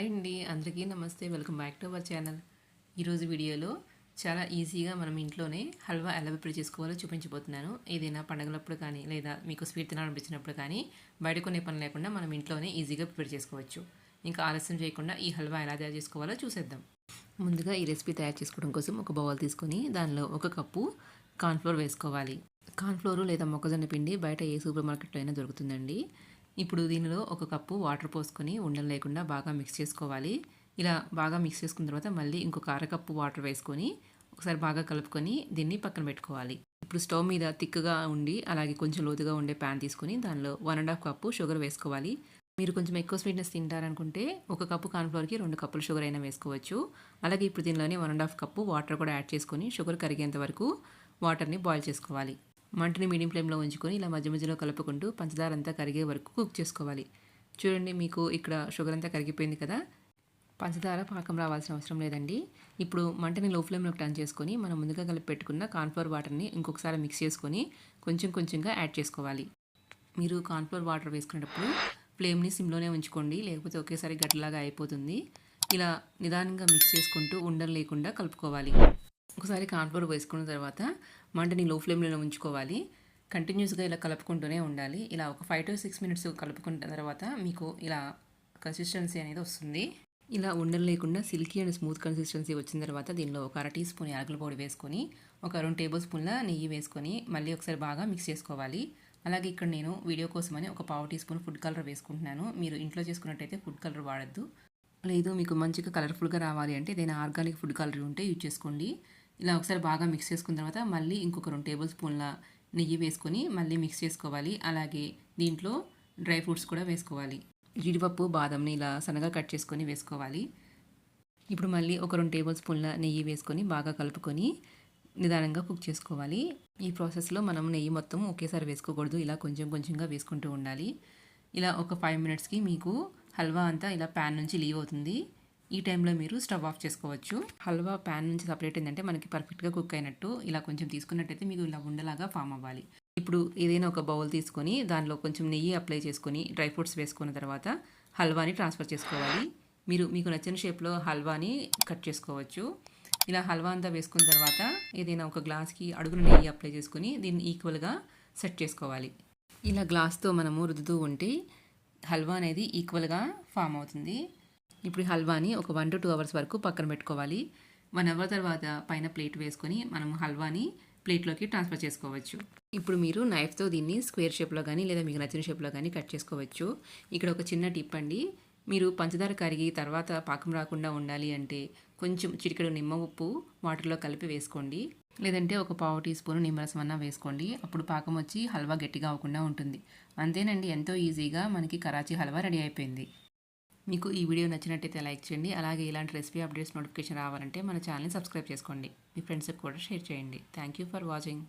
Hi అండి. అందరికీ నమస్తే. Welcome back to our channel. ఈరోజు వీడియోలో చాలా ఈజీగా మనం ఇంట్లోనే హల్వా ఎలా ప్రిపేర్ చేసుకోవాలో చూపించబోతున్నాను. ఏదైనా పండగలప్పుడు కానీ లేదా మీకు స్వీట్ తినాలనిపించినప్పుడు కానీ బయట కొనే పని లేకుండా మనం ఇంట్లోనే ఈజీగా ప్రిపేర్ చేసుకోవచ్చు. ఇంకా ఆలస్యం చేయకుండా ఈ హల్వా ఎలా తయారు చేసుకోవాలో చూసేద్దాం. ముందుగా ఈ రెసిపీ తయారు చేసుకోవడం కోసం ఒక బౌల్ తీసుకొని దానిలో ఒక కప్పు కార్న్ఫ్లోర్ వేసుకోవాలి. కార్న్ఫ్లోర్ లేదా మొక్కజొన్న పిండి బయట ఏ సూపర్ మార్కెట్లో అయినా దొరుకుతుందండి. ఇప్పుడు దీనిలో ఒక కప్పు వాటర్ పోసుకొని ఉండలు లేకుండా బాగా మిక్స్ చేసుకోవాలి. ఇలా బాగా మిక్స్ చేసుకున్న తర్వాత మళ్ళీ ఇంకొక అరకప్పు వాటర్ వేసుకొని ఒకసారి బాగా కలుపుకొని దీన్ని పక్కన పెట్టుకోవాలి. ఇప్పుడు స్టవ్ మీద తిక్కగా ఉండి అలాగే కొంచెం లోతుగా ఉండే ప్యాన్ తీసుకొని దానిలో one and half cup sugar వేసుకోవాలి. మీరు కొంచెం ఎక్కువ స్వీట్నెస్ తింటారనుకుంటే ఒక కప్పు కార్న్ఫ్లవర్కి రెండు కప్పులు షుగర్ అయినా వేసుకోవచ్చు. అలాగే ఇప్పుడు దీనిలోనే one and half cup water కూడా యాడ్ చేసుకొని షుగర్ కరిగేంత వరకు వాటర్ని బాయిల్ చేసుకోవాలి. మంటని మీడియం ఫ్లేమ్లో ఉంచుకొని ఇలా మధ్య మధ్యలో కలుపుకుంటూ పంచదార అంతా కరిగే వరకు కుక్ చేసుకోవాలి. చూడండి మీకు ఇక్కడ షుగర్ అంతా కరిగిపోయింది కదా. పంచదార పాకం రావాల్సిన అవసరం లేదండి. ఇప్పుడు మంటని లో ఫ్లేమ్లో టర్న్ చేసుకొని మనం ముందుగా కలిపి పెట్టుకున్న కార్న్ఫ్లవర్ వాటర్ని ఇంకొకసారి మిక్స్ చేసుకొని కొంచెం కొంచెంగా యాడ్ చేసుకోవాలి. మీరు కార్న్ఫ్లవర్ వాటర్ వేసుకునేటప్పుడు ఫ్లేమ్ని సిమ్లోనే ఉంచుకోండి. లేకపోతే ఒకేసారి గడ్డలాగా అయిపోతుంది. ఇలా నిదానంగా మిక్స్ చేసుకుంటూ ఉండలు లేకుండా కలుపుకోవాలి. ఒకసారి కార్న్ఫ్లోర్ వేసుకున్న తర్వాత మంటని లో ఫ్లేమ్లో ఉంచుకోవాలి. కంటిన్యూస్గా ఇలా కలుపుకుంటూనే ఉండాలి. ఇలా ఒక ఫైవ్ టు సిక్స్ మినిట్స్ కలుపుకున్న తర్వాత మీకు ఇలా కన్సిస్టెన్సీ అనేది వస్తుంది. ఇలా ఉండలు లేకుండా సిల్కీ అండ్ స్మూత్ కన్సిస్టెన్సీ వచ్చిన తర్వాత దీనిలో ఒక అర టీ స్పూన్ యాలకుల పొడి వేసుకొని ఒక రెండు టేబుల్ స్పూన్ల నెయ్యి వేసుకొని మళ్ళీ ఒకసారి బాగా మిక్స్ చేసుకోవాలి. అలాగే ఇక్కడ నేను వీడియో కోసమని ఒక పావు టీ స్పూన్ ఫుడ్ కలర్ వేసుకుంటున్నాను. మీరు ఇంట్లో చేసుకున్నట్టయితే ఫుడ్ కలర్ వాడద్దు. లేదు మీకు మంచిగా కలర్ఫుల్గా రావాలి అంటే ఏదైనా ఆర్గానిక్ ఫుడ్ కలర్ ఉంటే యూజ్ చేసుకోండి. ఇలా ఒకసారి బాగా మిక్స్ చేసుకున్న తర్వాత మళ్ళీ ఇంకొక రెండు టేబుల్ స్పూన్ల నెయ్యి వేసుకొని మళ్ళీ మిక్స్ చేసుకోవాలి. అలాగే దీంట్లో డ్రై ఫ్రూట్స్ కూడా వేసుకోవాలి. జీడిపప్పు బాదంని ఇలా సన్నగా కట్ చేసుకొని వేసుకోవాలి. ఇప్పుడు మళ్ళీ ఒక రెండు టేబుల్ స్పూన్ల నెయ్యి వేసుకొని బాగా కలుపుకొని నిదానంగా కుక్ చేసుకోవాలి. ఈ ప్రాసెస్లో మనం నెయ్యి మొత్తం ఒకేసారి వేసుకోకూడదు. ఇలా కొంచెం కొంచెంగా వేసుకుంటూ ఉండాలి. ఇలా ఒక ఫైవ్ మినిట్స్కి మీకు హల్వా అంతా ఇలా ప్యాన్ నుంచి లీవ్ అవుతుంది. ఈ టైంలో మీరు స్టవ్ ఆఫ్ చేసుకోవచ్చు. హల్వా ప్యాన్ నుంచి సపరేట్ ఏంటంటే మనకి పర్ఫెక్ట్గా కుక్ అయినట్టు ఇలా కొంచెం తీసుకున్నట్టయితే మీకు ఇలా ఉండలాగా ఫామ్ అవ్వాలి. ఇప్పుడు ఏదైనా ఒక బౌల్ తీసుకొని దానిలో కొంచెం నెయ్యి అప్లై చేసుకొని డ్రై ఫ్రూట్స్ వేసుకున్న తర్వాత హల్వాని ట్రాన్స్ఫర్ చేసుకోవాలి. మీరు మీకు నచ్చిన షేప్లో హల్వాని కట్ చేసుకోవచ్చు. ఇలా హల్వా అంతా వేసుకున్న తర్వాత ఏదైనా ఒక గ్లాస్కి అడుగున నెయ్యి అప్లై చేసుకొని దీన్ని ఈక్వల్గా సెట్ చేసుకోవాలి. ఇలా గ్లాస్తో మనము రుద్దుతూ ఉంటే హల్వా అనేది ఈక్వల్గా ఫామ్ అవుతుంది. ఇప్పుడు హల్వాని ఒక వన్ టు టూ అవర్స్ వరకు పక్కన పెట్టుకోవాలి. వన్ అవర్ తర్వాత పైన ప్లేట్ వేసుకొని మనం హల్వాని ప్లేట్లోకి ట్రాన్స్ఫర్ చేసుకోవచ్చు. ఇప్పుడు మీరు నైఫ్తో దీన్ని స్క్వేర్ షేప్లో కానీ లేదా మీకు నచ్చిన షేప్లో కానీ కట్ చేసుకోవచ్చు. ఇక్కడ ఒక చిన్న టిప్ అండి. మీరు పంచదార కరిగి తర్వాత పాకం రాకుండా ఉండాలి అంటే కొంచెం చిటికెడు నిమ్మ ఉప్పు వాటర్లో కలిపి వేసుకోండి. లేదంటే ఒక పావు టీ స్పూన్ నిమ్మరసం అన్న వేసుకోండి. అప్పుడు పాకం వచ్చి హల్వా గట్టిగా అవ్వకుండా ఉంటుంది. అంతేనండి ఎంతో ఈజీగా మనకి కరాచీ హల్వా రెడీ అయిపోయింది. మీకు ఈ వీడియో నచ్చినట్టయితే లైక్ చేయండి. అలాగే ఇలాంటి రెసిపీ అప్డేట్స్ నోటిఫికేషన్ రావాలంటే మన ఛానల్ని సబ్స్క్రైబ్ చేసుకోండి. మీ ఫ్రెండ్స్కి కూడా షేర్ చేయండి. Thank you for watching.